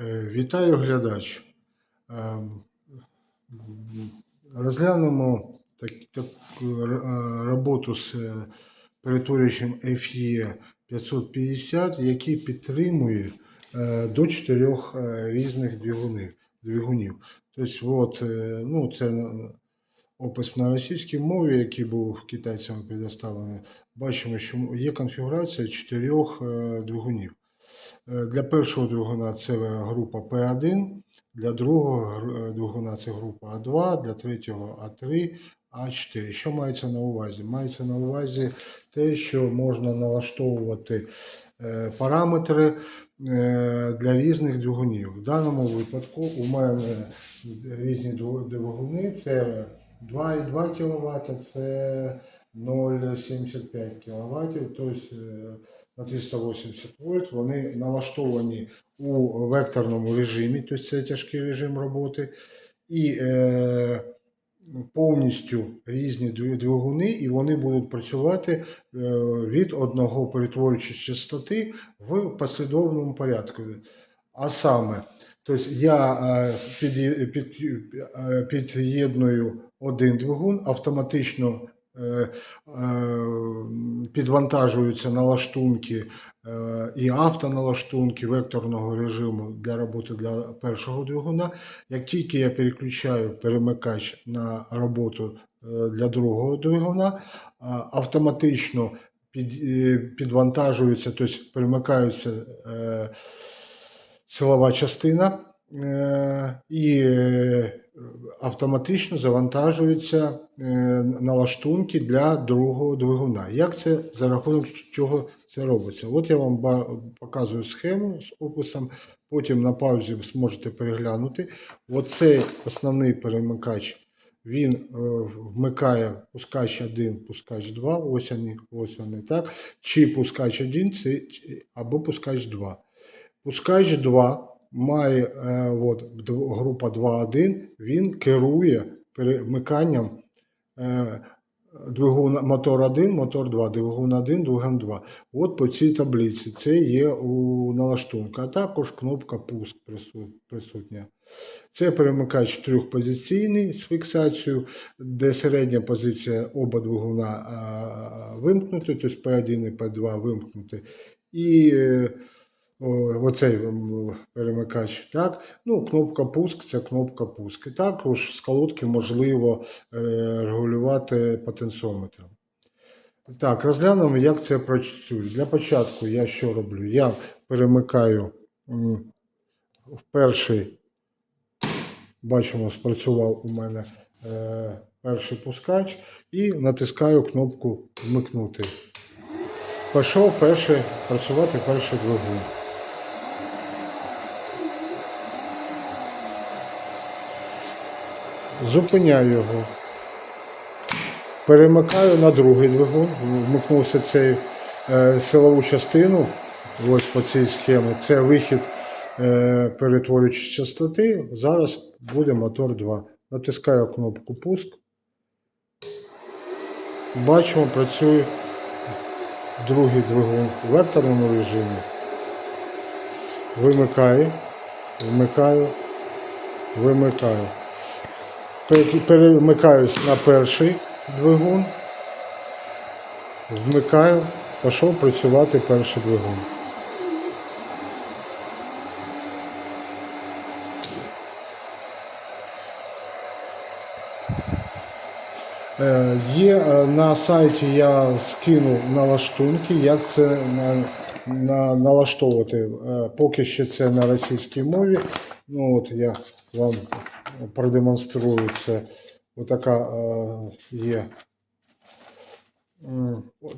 Е, Вітаю глядач. Е, Розглянемо так, таку е, роботу з перетворюючим FE 550, який підтримує до чотирьох різних двигунів. двигунів. Тобто, от, ну, це опис на російській мові, який був китайцями предоставлений. Бачимо, що є конфігурація чотирьох двигунів. Е, Для першого двигуна це група P1, для другого е, двигуна це група А2, для третього А3, А4. Що мається на увазі? Мається на увазі те, що можна налаштовувати е, параметри для різних двигунів. В даному випадку у мене різні двигуни це 2,2 кВт, це 0,75 кВт, тобто е, на 380 вольт. Вони налаштовані у векторному режимі, тобто це тяжкий режим роботи. І е, повністю різні двигуни, і вони будуть працювати е, від одного перетворюючої частоти в послідовному порядку. А саме, тобто я е, під, під, е, під'єдную один двигун, автоматично підвантажуються налаштунки е, і автоналаштунки векторного режиму для роботи для першого двигуна. Як тільки я переключаю перемикач на роботу е, для другого двигуна, автоматично під, е, підвантажується, тобто перемикаються е, силова частина е, і е, автоматично завантажуються е, налаштунки для другого двигуна. Як це за рахунок чого це робиться? От я вам показую схему з описом. Потім на паузі зможете переглянути. Оцей основний перемикач. Він е, вмикає пускач 1, пускач 2, ось вони, ось вони, так? Чи пускач 1 це, або пускач 2. Пускач 2 має е, от, група 2.1, він керує перемиканням е, двигун мотор 1, мотор 2, двигун 1, двигун 2. От по цій таблиці це є у налаштунку, а також кнопка пуск присутня. Це перемикач трьохпозиційний з фіксацією, де середня позиція оба двигуна а, вимкнути, тобто P1 і P2 вимкнути. І е, оцей перемикач. Так? Ну, кнопка пуск це кнопка пуск. І також з колодки можливо е, регулювати потенціометром. Так, розглянемо, як це працює. Для початку я що роблю? Я перемикаю в перший, бачимо, спрацював у мене е, перший пускач і натискаю кнопку вмикнути. Пішов перший, працювати перший двигун. Зупиняю його. Перемикаю на другий двигун. Вмикнувся цей е, силову частину. Ось по цій схемі. Це вихід е, перетворюючої частоти. Зараз буде мотор 2. Натискаю кнопку пуск. Бачимо, працює другий двигун в векторному режимі. Вимикаю, вмикаю, вимикаю. Пере- Перемикаюсь на перший двигун. Вмикаю, пішов працювати перший двигун. Е, Є е, на сайті, я скинув налаштунки, як це на, на, налаштовувати. Е, Поки що це на російській мові. Ну от я вам продемонструю це. Отака е, є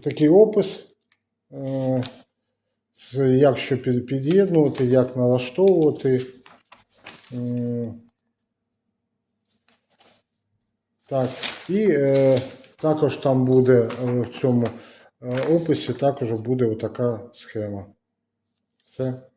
такий опис. Е, Це як що під'єднувати, як налаштовувати. Так, і е, також там буде е, в цьому описі також буде отака схема. Все.